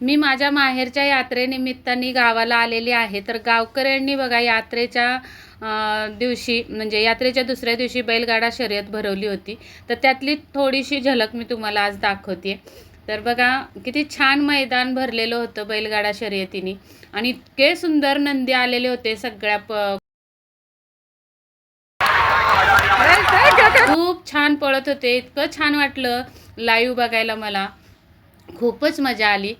मी माझ्या माहेरच्या यात्रेनिमित्ताने गावाला आलेली आहे. तर गावकऱ्यांनी बघा यात्रेच्या दिवशी म्हणजे यात्रेच्या दुसऱ्या दिवशी बैलगाडा शर्यत भरवली होती. तर त्यातली थोडीशी झलक मी तुम्हाला आज दाखवते तर बघा किती छान मैदान भरलेलं होतं बैलगाडा शर्यतीने. आणि इतके सुंदर नंदी आलेले होते सगळ्या प खूप छान पळत होते. इतकं छान वाटलं लाईव्ह बघायला मला. खूपच मजा आली.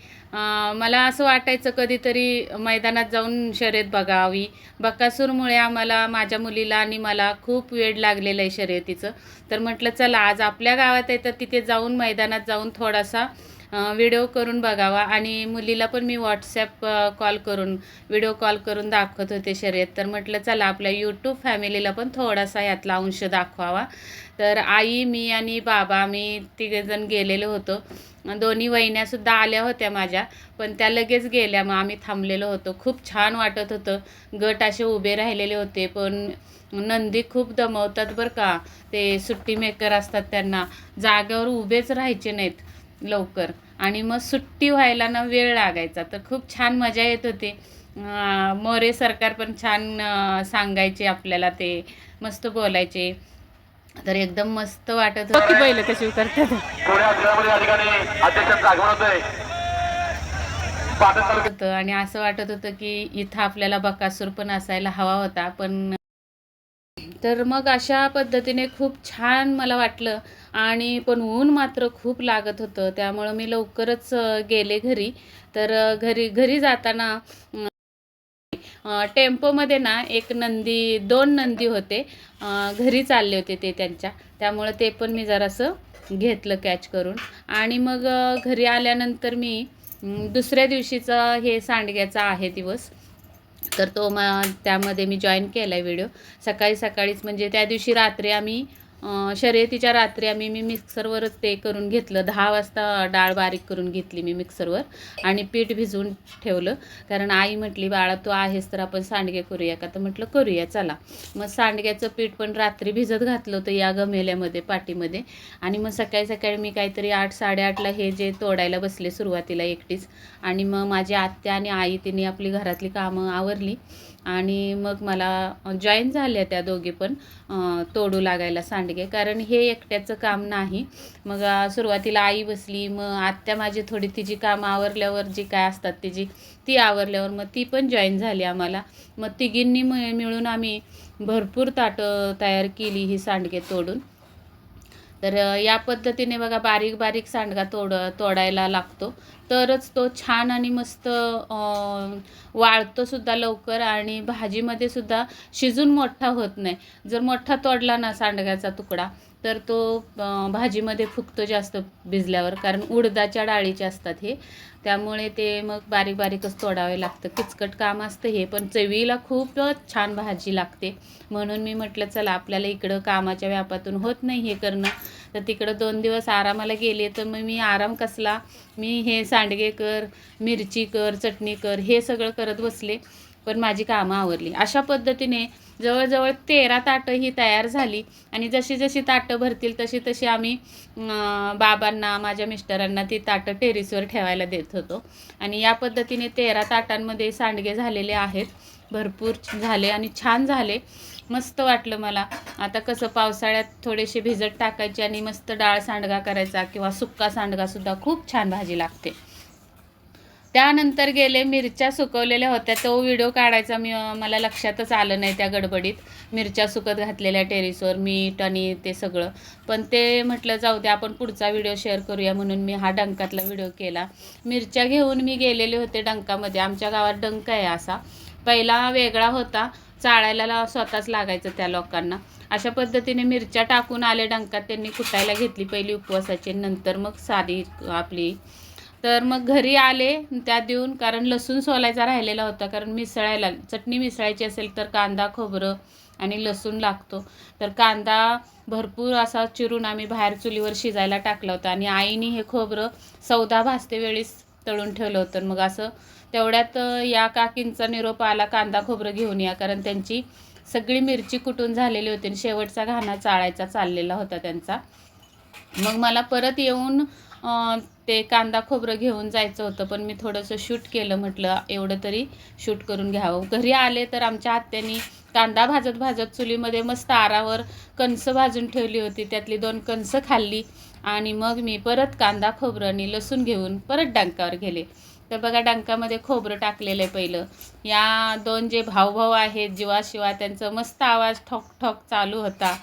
मला असं वाटायचं कधीतरी मैदानात जाऊन शर्यत बघावी. बकासूरमुळे आम्हाला माझ्या मुलीला आणि मला खूप वेळ लागलेलं आहे शर्यतीचं. तर म्हटलं चला आज आपल्या गावात आहे तर तिथे जाऊन मैदानात जाऊन थोडासा व्हिडिओ करून बघावा. आणि मुलीला पण मी व्हॉट्सॲप कॉल करून व्हिडिओ कॉल करून दाखवत होते शर्यत. तर म्हटलं चला आपल्या यूट्यूब फॅमिलीला पण थोडासा यातला अंश दाखवावा. तर आई मी आणि बाबा मी तिघेजण गेलेलो होतो. दोन्ही वहिन्यासुद्धा आल्या होत्या माझ्या पण त्या लगेच गेल्या. मग आम्ही थांबलेलो होतो. खूप छान वाटत होतं. गट असे उभे राहिलेले होते पण नंदी खूप दमवतात बरं का. ते सुट्टी मेकर असतात त्यांना. जागेवर उभेच राहायचे नाहीत लवकर. आणि मग सुट्टी व्हायला ना वेळ लागायचा. तर खूप छान मजा येत होती. मोरे सरकार पण छान सांगायचे आपल्याला ते मस्त बोलायचे. तर एकदम मस्त वाटत होतं. बैल कशी होतं. आणि असं वाटत होतं की इथं आपल्याला बकासूर पण असायला हवा होता. पण तर मग अशा पद्धतीने खूप छान मला वाटलं. आणि पण ऊन मात्र खूप लागत होतं. त्यामुळं मी लवकरच गेले घरी. तर घरी घरी जाताना टेम्पोमध्ये ना एक नंदी दोन नंदी होते. घरी चालले होते ते त्यांच्या. त्यामुळं ते पण मी जरासं घेतलं कॅच करून. आणि मग घरी आल्यानंतर मी दुसऱ्या दिवशीचा हे सांडग्याचा आहे दिवस. तर तो मग त्यामध्ये मी जॉईन केला आहे व्हिडिओ सकाळी सकाळीच म्हणजे त्या दिवशी रात्री आम्ही शर्यतीच्या रात्री आम्ही मी मिक्सरवरच ते करून घेतलं. दहा वाजता डाळ बारीक करून घेतली मी मिक्सरवर आणि पीठ भिजवून ठेवलं. कारण आई म्हटली बाळा तू आहेस तर आपण सांडगे करूया का? तर म्हटलं करूया चला. मग सांडग्याचं पीठ पण रात्री भिजत घातलं होतं या गमेल्यामध्ये पाठीमध्ये. आणि मग सकाळी सकाळी मी काहीतरी आठ साडेआठला हे जे तोडायला बसले सुरुवातीला एकटीच. आणि मग माझी आत्या आणि आई तिने आपली घरातली कामं आवरली. आणि मग मला जॉईन झाल्या त्या दोघी पण तोडू लागायला सांडगे. कारण हे एकट्याचं काम नाही. मग सुरुवातीला आई बसली. मग आत्या माझी थोडी तिची कामं आवरल्यावर जी काय असतात तिची ती आवरल्यावर मग ती पण जॉईन झाली आम्हाला. मग तिघींनी मिळून आम्ही भरपूर ताटं तयार केली ही सांडगे तोडून. तर या पद्धतीने बघा बारीक बारीक सांडगा तोड तोडायला लागतो. तरच तो छान आणि मस्त वाळतोसुद्धा वाळतो सुद्धा लवकर आणि भाजीमध्ये सुद्धा शिजून मोठा होत नाही. जर मोठा तोडला ना सांडग्याचा तुकडा तर तो भाजीमध्ये फुगतो जास्त भिजल्यावर. कारण उडदाच्या डाळीचे असतात हे. त्यामुळे ते मग बारीक बारीकच तोडावे लागतं. किचकट काम असतं हे पण चवीला खूपच छान भाजी लागते. म्हणून मी म्हटलं चला आपल्याला इकडं कामाच्या व्यापातून होत नाही हे करणं. तर तिकडं दोन दिवस आरामाला गेले तर मग मी आराम कसला? मी हे सांडगे कर मिरची कर चटणी कर हे सगळं करत बसले. पण माझी कामं आवरली. अशा पद्धतीने जवळजवळ तेरा ताटं ही तयार झाली. आणि जशी जशी ताटं भरतील तशी तशी आम्ही बाबांना माझ्या मिस्टरांना ती ताटं टेरिसवर ठेवायला देत होतो. आणि या पद्धतीने तेरा ताटांमध्ये सांडगे झालेले आहेत. भरपूर झाले आणि छान झाले. मस्त वाटलं मला. आता कसं पावसाळ्यात थोडेसे भिजत टाकायचे आणि मस्त डाळ सांडगा करायचा किंवा सुक्का सांडगासुद्धा खूप छान भाजी लागते. त्यानंतर गेले मिरच्या सुकवलेल्या होत्या. तो व्हिडिओ काढायचा मी मला लक्षातच आलं नाही त्या गडबडीत. मिरच्या सुकत घातलेल्या टेरेसवर मीठ आणि ते सगळं. पण ते म्हटलं जाऊ दे आपण पुढचा व्हिडिओ शेअर करूया म्हणून मी हा डंकातला व्हिडिओ केला. मिरच्या घेऊन मी गेलेले होते डंकामध्ये. आमच्या गावात डंक आहे असा. पहिला वेगळा होता. चाळायला स्वतःच लागायचं त्या लोकांना. अशा पद्धतीने मिरच्या टाकून आले डंकात. त्यांनी कुटायला घेतली पहिली उपवासाची. नंतर मग साधी आपली. तर मग घरी आले. त्या देऊन कारण लसूण सोलायचा राहिलेला होता. कारण मिसळायला चटणी मिसळायची असेल तर कांदा खोबरं आणि लसूण लागतो. तर कांदा भरपूर असा चिरून आम्ही बाहेर चुलीवर शिजायला टाकला होता. आणि आईने हे खोबरं सौदा भाजते वेळीच तळून ठेवलं होतं. मग असं तेवढ्यात या काकींचा निरोप आला कांदा खोबरं घेऊन या. कारण त्यांची सगळी मिरची कुटून झालेली होती आणि शेवटचा घाणा चाळायचा चाललेला होता त्यांचा. मग मला परत येऊन ते कांदा खोबरं घेऊन जायचं होतं पण मी थोडंसं शूट केलं म्हटलं एवढं तरी शूट करून घ्यावं. घरी आले तर आमच्या आत्यानी कांदा भाजत भाजत चुलीमध्ये मस्त आरावर कणसं भाजून ठेवली होती. त्यातली दोन कणसं खाल्ली आणि मग मी परत कांदा खोबरं आणि लसूण घेऊन परत डांकावर गेले. तर बघा डंकामध्ये खोबरं टाकलेलं आहे पहिलं. या दोन जे भाऊभाऊ आहेत जीवाशिवा त्यांचं मस्त आवाज ठोक ठोक चालू होता.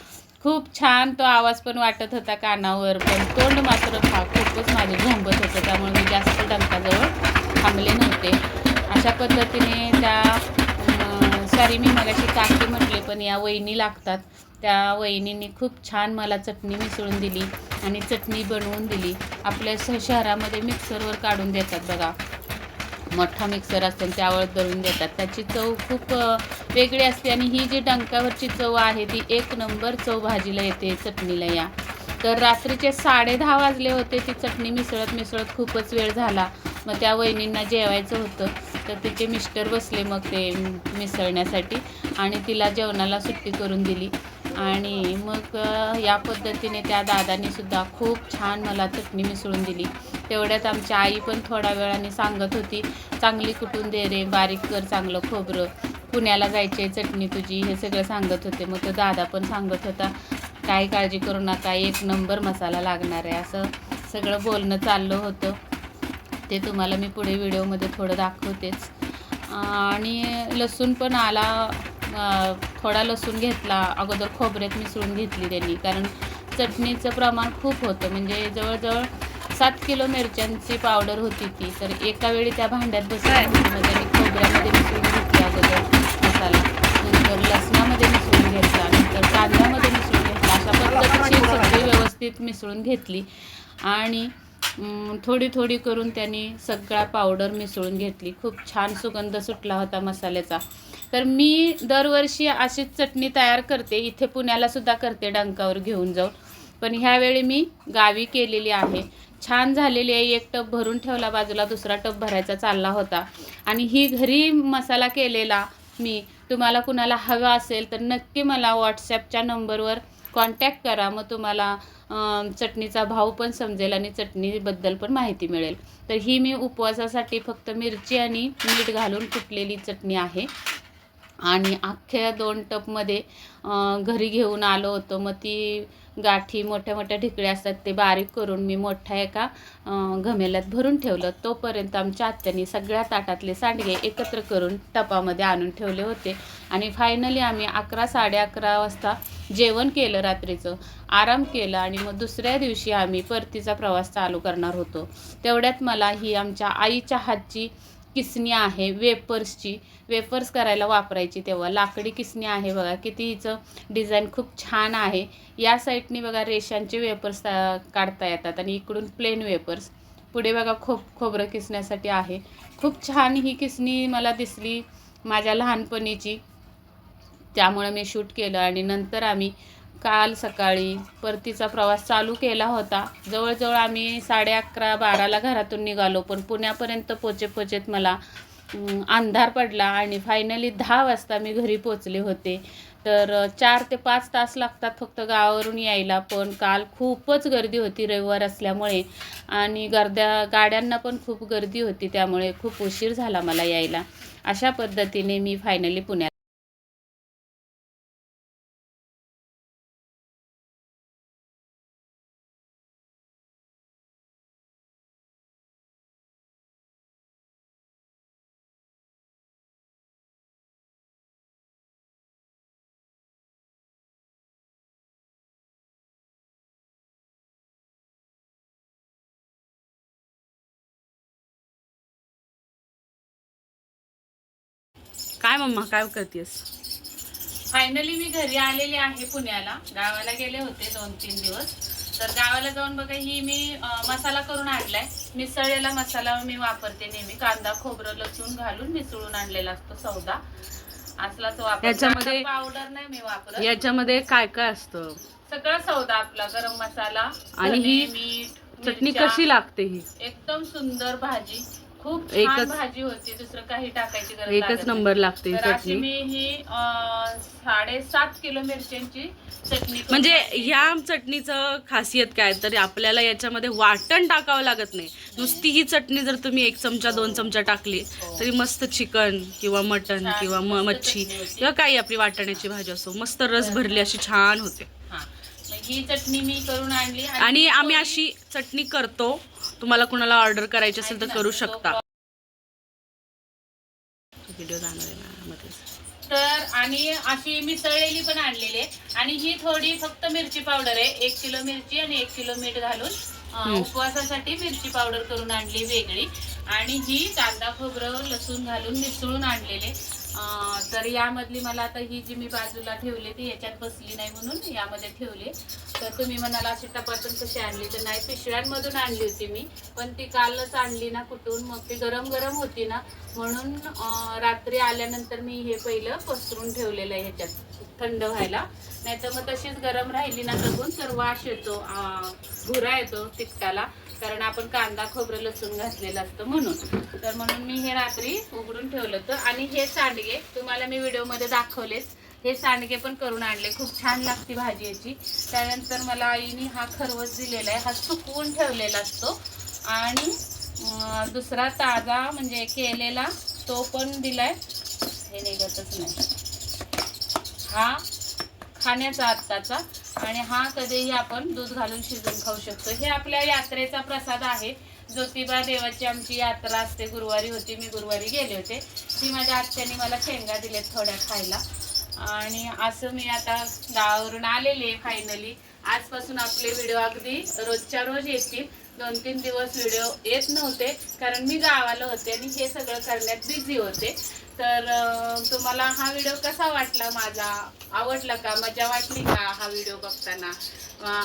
खूप छान तो आवाज पण वाटत होता कानावर पण तोंड मात्र खा खूपच माझं झोंबत होतं. त्यामुळे मी जास्त डंकाजवळ थांबले नव्हते. अशा पद्धतीने त्या सॉरी मी मगाशी काकी म्हटले पण या वहिनी लागतात. त्या वहिनींनी खूप छान मला चटणी मिसळून दिली आणि चटणी बनवून दिली. आपल्या स शहरामध्ये मिक्सरवर काढून देतात बघा. मोठा मिक्सर असतो त्यावर दळून देतात. त्याची चव खूप वेगळी असते आणि ही जी डंकावरची चव आहे ती एक नंबर चव भाजीला येते चटणीला या. तर रात्रीचे साडे दहा वाजले होते ती चटणी मिसळत मिसळत खूपच वेळ झाला. मग त्या वहिनींना जेवायचं होतं. तर तिचे मिस्टर बसले मग ते मिसळण्यासाठी आणि तिला जेवणाला सुट्टी करून दिली. आणि मग या पद्धतीने त्या दादानी सुद्धा खूप छान मला चटणी मिसळून दिली. तेवढ्यात आमची आई पण थोड्या वेळाने सांगत होती चांगली कुटून दे रे बारीक कर चांगलं खोबरं. पुण्याला जायचे चटणी तुझी हे सगळं सांगत होते. मग तो दादा पण सांगत होता काही काळजी करू नका एक नंबर मसाला लागणार आहे. असं सगळं बोलणं चाललं होतं. ते तुम्हाला मी पुढे व्हिडिओमध्ये थोडं दाखवतेच. आणि लसूण पण आला थोडा लसूण घेतला अगोदर खोबऱ्यात मिसळून घेतली त्यांनी. कारण चटणीचं प्रमाण खूप होतं. म्हणजे जवळजवळ सात किलो मिरच्यांची पावडर होती ती. तर एका वेळी त्या भांड्यात बसल्या त्यांनी खोबऱ्यामध्ये मिसळून घेतली अगोदर मसाला. नंतर लसणामध्ये मिसळून घेतला. नंतर कांद्यामध्ये मिसळून घेतला. अशा पद्धतीची सगळी व्यवस्थित मिसळून घेतली. आणि थोडी थोडी करून त्यांनी सगळा पावडर मिसळून घेतली. खूप छान सुगंध सुटला होता मसाल्याचा. तर मी दरवर्षी अशीच चटणी तयार करते. इथे पुण्याला सुद्धा करते डंकावर घेऊन जाऊन. पण ह्यावेळी मी गावी केलेली आहे. छान झालेली आहे. एक टप भरून ठेवला बाजूला दुसरा टप भरायचा चालला होता. आणि ही घरी मसाला केलेला मी. तुम्हाला कुणाला हवा असेल तर नक्की मला व्हॉट्सॲपच्या नंबरवर कॉन्टॅक्ट करा. मग तुम्हाला चटणीचा भाव पण समजेल आणि चटणीबद्दल पण माहिती मिळेल. तर ही मी उपवासासाठी फक्त मिरची आणि मीठ घालून कुटलेली चटणी आहे. आणि अख्ख्या दोन टपमध्ये घरी घेऊन आलो होतो. मग ती गाठी मोठ्या मोठ्या ढिकळ्या असतात ते बारीक करून मी मोठ्या एका घमेल्यात भरून ठेवलं. तोपर्यंत आमच्या आत्यानी सगळ्या ताटातले सांडगे एकत्र करून टपामध्ये आणून ठेवले होते. आणि फायनली आम्ही अकरा साडे अकरा वाजता जेवण केलं रात्रीचं. आराम केला आणि मग दुसऱ्या दिवशी आम्ही परतीचा प्रवास चालू करणार होतो. तेवढ्यात मला ही आमच्या आईच्या हातची किसणी आहे वेफर्सची वेफर्स करायला वापरायची तेव्हा. लाकडी किसणी आहे बघा किती हिचं डिझाईन खूप छान आहे. या साईडनी बघा रेशांचे वेफर्स काढता येतात आणि इकडून प्लेन वेफर्स. पुढे बघा खोब खोबरं किसण्यासाठी आहे. खूप छान ही किसणी मला दिसली माझ्या लहानपणीची. त्यामुळं मी शूट केलं आणि नंतर आम्ही काल सकाळी परतीचा प्रवास चालू केला होता. जवळजवळ आम्ही साडे अकरा बाराला घरातून निघालो पण पुण्यापर्यंत पोचे पोचेत मला अंधार पडला आणि फायनली दहा वाजता मी घरी पोचले होते. तर चार ते पाच तास लागतात फक्त गावावरून यायला पण काल खूपच गर्दी होती रविवार असल्यामुळे आणि गर्द्या गाड्यांना पण खूप गर्दी होती त्यामुळे खूप उशीर झाला मला यायला. अशा पद्धतीने मी फायनली पुण्यात काय मम्मा काय करतेस? फायनली मी घरी आलेले आहे पुण्याला. गावाला गेले होते दोन तीन दिवस. तर गावाला जाऊन बघा ही मी मसाला करून आणलाय. मिसळलेला मसाला मी वापरते नेहमी. कांदा खोबरं लसूण घालून मिसळून आणलेला असतो सौदा. असलाच वापर याच्यामध्ये- पावडर नाही मी वापरत. याच्यामध्ये काय काय असतं? सगळं सौदा आपला गरम मसाला आणि ही मीठ चटणी. कशी लागते ही? एकदम सुंदर भाजी. खूप छान एकच- भाजी होती दुसरं काही टाकायची गरज एकच नाही. नंबर लागते तर अशी चटणी मी ही अं, साडेसात किलो मिरच्यांची चटणी करून म्हणजे. ह्या चटणीचं खासियत काय तर आपल्याला याच्यामध्ये वाटण टाकावं लागत नाही नुसती ही चटणी जर तुम्ही एक चमचा दोन चमचा टाकली हो. तरी मस्त चिकन किंवा मटन छान, किंवा म- मस्त मच्छी चटणी होती. किंवा काही आपली वाटण्याची भाजी असो मस्त रस भरली अशी छान होते हा चटणी मी करून आणली आणि आम्ही अशी चटणी करतो. तुम्हाला कुणाला ऑर्डर करायची असेल तर करू शकता. व्हिडिओ जाणार आहे ना मध्ये. तर आणि अशी मिसळलेली पण आणलेली आहे. आणि ही थोडी फक्त मिरची पावडर आहे. एक किलो मिरची आणि एक किलो मीठ घालून. उपवासासाठी मिरची पावडर करून आणली वेगळी. आणि ही कांदा खोबरं लसूण घालून मिसळून आणलेले तर यामधली मला आता ही जी मी बाजूला ठेवली ती याच्यात बसली नाही म्हणून यामध्ये ठेवले. तर तुम्ही म्हणाला अशी टपाटून कशी आणली? तर नाही पिशव्यांमधून आणली होती मी. पण ती कालच आणली ना कुठून? मग ती गरम गरम होती ना. म्हणून रात्री आल्यानंतर मी हे पहिलं पसरून ठेवलेलं आहे ह्याच्यात. थंड व्हायला. नाही तर मग तशीच गरम राहिली ना बघून तर वाश येतो भुरा येतो तिखटाला. कारण आपण कांदा खोबरं लसूण घातलेलं असतं म्हणून. तर म्हणून मी हे रात्री उघडून ठेवलं होतं. आणि हे सांडगे तुम्हाला मी व्हिडिओमध्ये दाखवलेच हे सांडगे पण करून आणले. खूप छान लागते भाजी याची. त्यानंतर मला आईने हा खरवस दिलेला आहे. हा सुकवून ठेवलेला असतो. आणि दुसरा ताजा म्हणजे केलेला तो पण दिलाय. हे निघतच नाही. हा खाण्याचा आत्ताचा. आणि हा कधीही आपण दूध घालून शिजवून खाऊ शकतो. हे आपल्या यात्रेचा प्रसाद आहे. ज्योतिबा देवाची आमची यात्रा असते. गुरुवारी होती. मी गुरुवारी गेले होते. ती माझ्या आत्याने मला शेंगा दिलेत थोड्या खायला. आणि असं मी आता गावावरून आलेले आहे फायनली आजपासून आपले व्हिडिओ अगदी रोजच्या रोज येतील. दोन तीन दिवस व्हिडिओ येत नव्हते कारण मी गावाला होते आणि हे सगळं करण्यात बिझी होते. तर तुम्हाला हा व्हिडिओ कसा वाटला? माझा आवडला का? मजा वाटली का हा व्हिडिओ बघताना?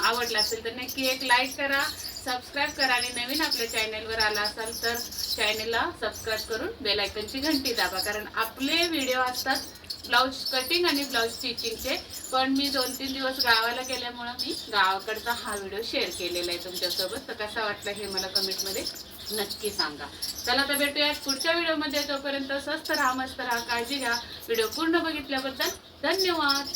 आवडला असेल तर नक्की एक लाईक करा सबस्क्राईब करा आणि नवीन आपल्या चॅनेलवर आला असाल तर चॅनेलला सबस्क्राईब करून बेलायकनची घंटी दाबा. कारण आपले व्हिडिओ असतात ब्लाऊज कटिंग आणि ब्लाऊज स्टिचिंगचे पण मी दोन तीन दिवस गावाला गेल्यामुळं मी गावाकडचा हा व्हिडिओ शेअर केलेला आहे तुमच्यासोबत. तर कसा वाटला हे मला कमेंटमध्ये नक्की सांगा. चला तर भेटूया पुढच्या व्हिडिओमध्ये. तोपर्यंत स्वस्त राहा मस्त राहा काळजी घ्या. व्हिडिओ पूर्ण बघितल्याबद्दल धन्यवाद.